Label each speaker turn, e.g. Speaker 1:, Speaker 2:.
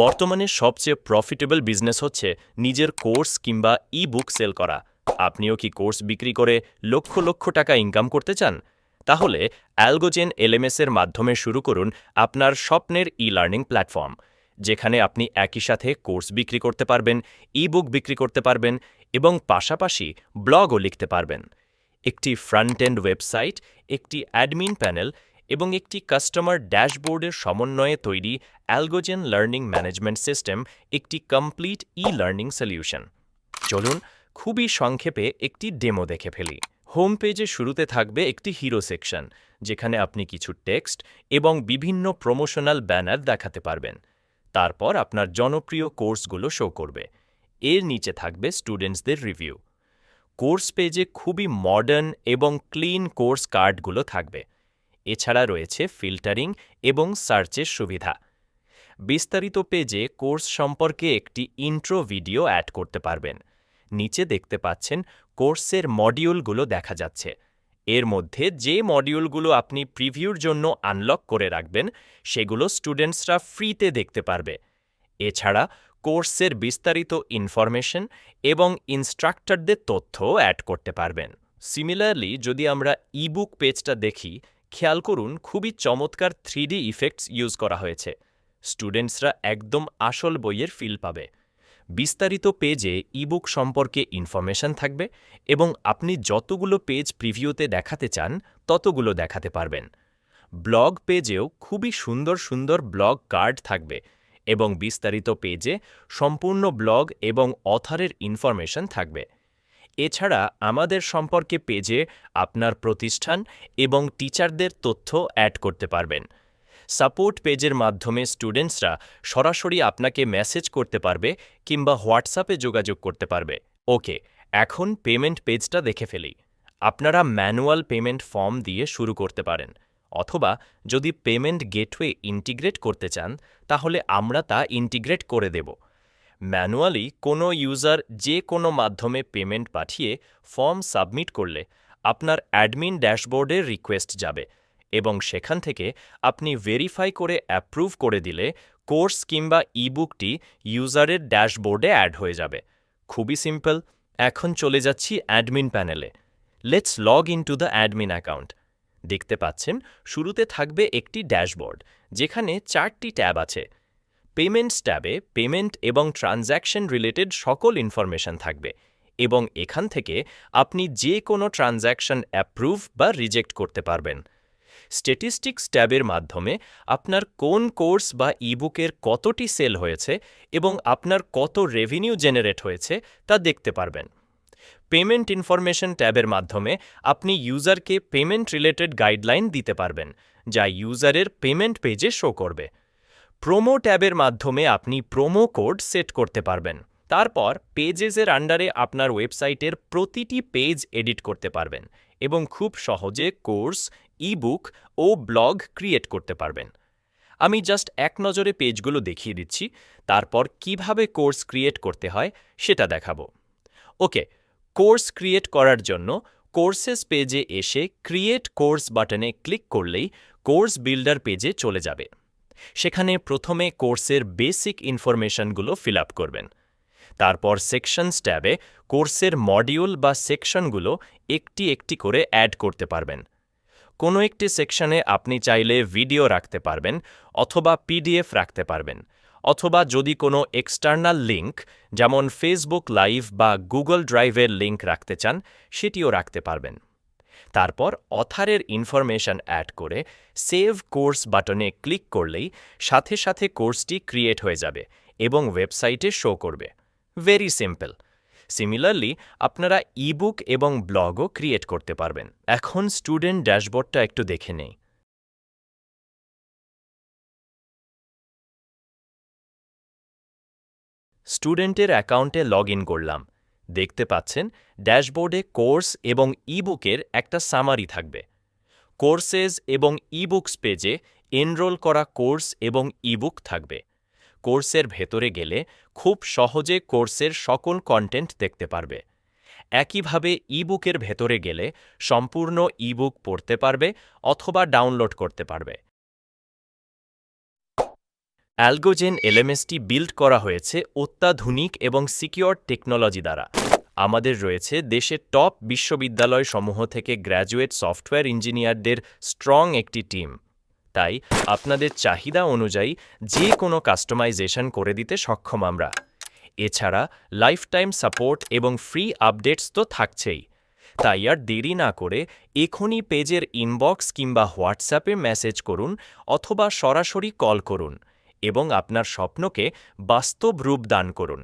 Speaker 1: বর্তমানে সবচেয়ে profitable business হচ্ছে নিজের কোর্স কিংবা ই বুক সেল করা। আপনিও কি কোর্স বিক্রি করে লক্ষ লক্ষ টাকা ইনকাম করতে চান? তাহলে অ্যালগোজেন এলএমএস এর মাধ্যমে শুরু করুন আপনার স্বপ্নের ই লার্নিং প্ল্যাটফর্ম যেখানে আপনি একই সাথে কোর্স বিক্রি করতে পারবেন ই বুক বিক্রি করতে পারবেন এবং পাশাপাশি ব্লগও লিখতে পারবেন। একটি ফ্রন্ট এন্ড ওয়েবসাইট একটি অ্যাডমিন প্যানেল এবং একটি কাস্টমার ড্যাশবোর্ডের সমন্বয়ে তৈরি অ্যালগোজেন লার্নিং ম্যানেজমেন্ট সিস্টেম, একটি কমপ্লিট ই লার্নিং সলিউশন। চলুন খুবই সংক্ষেপে একটি ডেমো দেখে ফেলি। হোম পেজে শুরুতে থাকবে একটি হিরো সেকশন, যেখানে আপনি কিছু টেক্সট এবং বিভিন্ন প্রমোশনাল ব্যানার দেখাতে পারবেন। তারপর আপনার জনপ্রিয় কোর্সগুলো শো করবে। এর নিচে থাকবে স্টুডেন্টসদের রিভিউ। কোর্স পেজে খুবই মডার্ন এবং ক্লিন কোর্স কার্ডগুলো থাকবে। এছাড়া রয়েছে ফিল্টারিং এবং সার্চের সুবিধা। বিস্তারিত পেজে কোর্স সম্পর্কে একটি ইন্ট্রো ভিডিও অ্যাড করতে পারবেন। নিচে দেখতে পাচ্ছেন কোর্সের মডিউলগুলো দেখা যাচ্ছে। এর মধ্যে যে মডিউলগুলো আপনি প্রিভিউর জন্য আনলক করে রাখবেন, সেগুলো স্টুডেন্টসরা ফ্রিতে দেখতে পারবে। এছাড়া কোর্সের বিস্তারিত ইনফরমেশন এবং ইনস্ট্রাক্টরদের তথ্য অ্যাড করতে পারবেন। সিমিলারলি যদি আমরা ইবুক পেজটা দেখি খেয়াল করুন, খুবই চমৎকার থ্রিডি ইফেক্টস ইউজ করা হয়েছে। স্টুডেন্টসরা একদম আসল বইয়ের ফিল পাবে। বিস্তারিত পেজে ইবুক সম্পর্কে ইনফরমেশন থাকবে এবং আপনি যতগুলো পেজ প্রিভিউতে দেখাতে চান, ততগুলো দেখাতে পারবেন। ব্লগ পেজেও খুবই সুন্দর সুন্দর ব্লগ কার্ড থাকবে এবং বিস্তারিত পেজে সম্পূর্ণ ব্লগ এবং অথারের ইনফরমেশন থাকবে। এছাড়া আমাদের সম্পর্কে পেজে আপনার প্রতিষ্ঠান এবং টিচারদের তথ্য অ্যাড করতে পারবেন। সাপোর্ট পেজের মাধ্যমে স্টুডেন্টসরা সরাসরি আপনাকে মেসেজ করতে পারবে কিংবা হোয়াটসঅ্যাপে যোগাযোগ করতে পারবে। ওকে, এখন পেমেন্ট পেজটা দেখে ফেলি। আপনারা ম্যানুয়াল পেমেন্ট ফর্ম দিয়ে শুরু করতে পারেন, অথবা যদি পেমেন্ট গেটওয়ে ইন্টিগ্রেট করতে চান, তাহলে আমরা তা ইন্টিগ্রেট করে দেব। ম্যানুয়ালি কোনো ইউজার যে কোনো মাধ্যমে পেমেন্ট পাঠিয়ে ফর্ম সাবমিট করলে আপনার অ্যাডমিন ড্যাশবোর্ডের রিকোয়েস্ট যাবে এবং সেখান থেকে আপনি ভেরিফাই করে অ্যাপ্রুভ করে দিলে কোর্স কিংবা ইবুকটি ইউজারের ড্যাশবোর্ডে অ্যাড হয়ে যাবে। খুবই সিম্পল, এখন চলে যাচ্ছি অ্যাডমিন প্যানেলে। Let's log in to the admin account দেখতে পাচ্ছেন, শুরুতে থাকবে একটি ড্যাশবোর্ড, যেখানে চারটি ট্যাব আছে। পেমেন্টস ট্যাবে পেমেন্ট এবং ট্রানজ্যাকশন রিলেটেড সকল ইনফরমেশন থাকবে এবং এখান থেকে আপনি যে কোনো ট্রানজ্যাকশন অ্যাপ্রুভ বা রিজেক্ট করতে পারবেন। স্ট্যাটিস্টিক্স ট্যাবের মাধ্যমে আপনার কোন কোর্স বা ইবুকের কতটি সেল হয়েছে এবং আপনার কত রেভিনিউ জেনারেট হয়েছে তা দেখতে পারবেন। পেমেন্ট ইনফরমেশন ট্যাবের মাধ্যমে আপনি ইউজারকে পেমেন্ট রিলেটেড গাইডলাইন দিতে পারবেন, যা ইউজারের পেমেন্ট পেজে শো করবে। প্রোমো ট্যাবের মাধ্যমে আপনি প্রোমো কোড সেট করতে পারবেন। তারপর পেজেসের আন্ডারে আপনার ওয়েবসাইটের প্রতিটি পেজ এডিট করতে পারবেন এবং খুব সহজে কোর্স ইবুক ও ব্লগ ক্রিয়েট করতে পারবেন। আমি জাস্ট এক নজরে পেজগুলো দেখিয়ে দিচ্ছি, তারপর কীভাবে কোর্স ক্রিয়েট করতে হয় সেটা দেখাবো। ওকে কোর্স ক্রিয়েট করার জন্য কোর্সেস পেজে এসে ক্রিয়েট কোর্স বাটনে ক্লিক করলেই কোর্স বিল্ডার পেজে চলে যাবে। সেখানে প্রথমে কোর্সের বেসিক ইনফরমেশনগুলো ফিল করবেন। তারপর সেকশনস ট্যাবে কোর্সের মডিউল বা সেকশনগুলো একটি একটি করে অ্যাড করতে পারবেন। কোনো একটি সেকশনে আপনি চাইলে ভিডিও রাখতে পারবেন অথবা পিডিএফ রাখতে পারবেন অথবা যদি কোনো এক্সটার্নাল লিঙ্ক যেমন ফেসবুক লাইভ বা গুগল ড্রাইভের লিঙ্ক রাখতে চান, সেটিও রাখতে পারবেন। তারপর অথারের ইনফরমেশন অ্যাড করে সেভ কোর্স বাটনে ক্লিক করলেই সাথে সাথে কোর্সটি ক্রিয়েট হয়ে যাবে এবং ওয়েবসাইটে শো করবে। ভেরি সিম্পল সিমিলারলি আপনারা ইবুক এবং ব্লগও ক্রিয়েট করতে পারবেন। এখন স্টুডেন্ট ড্যাশবোর্ডটা একটু দেখে নেই। স্টুডেন্টের অ্যাকাউন্টে লগ করলাম। দেখতে পাচ্ছেন, ড্যাশবোর্ডে কোর্স এবং ইবুকের একটা সামারি থাকবে। কোর্সেস এবং ইবুকস পেজে এনরোল করা কোর্স এবং ইবুক থাকবে। কোর্সের ভেতরে গেলে খুব সহজে কোর্সের সকল কন্টেন্ট দেখতে পারবে। একইভাবে ইবুকের ভেতরে গেলে সম্পূর্ণ ইবুক পড়তে পারবে অথবা ডাউনলোড করতে পারবে। অ্যালগোজেন এলএমএসটি বিল্ড করা হয়েছে অত্যাধুনিক এবং সিকিউর টেকনোলজি দ্বারা। আমাদের রয়েছে দেশের টপ বিশ্ববিদ্যালয় সমূহ থেকে গ্র্যাজুয়েট সফটওয়্যার ইঞ্জিনিয়ারদের স্ট্রং একটি টিম। তাই আপনাদের চাহিদা অনুযায়ী যে কোনো কাস্টমাইজেশন করে দিতে সক্ষম আমরা। এছাড়া লাইফটাইম সাপোর্ট এবং ফ্রি আপডেটস তো থাকছেই। তাই আর দেরি না করে এখনই পেজের ইনবক্স কিংবা হোয়াটসঅ্যাপে মেসেজ করুন অথবা সরাসরি কল করুন। এবং আপনার স্বপ্নকে বাস্তব রূপ দান করুন।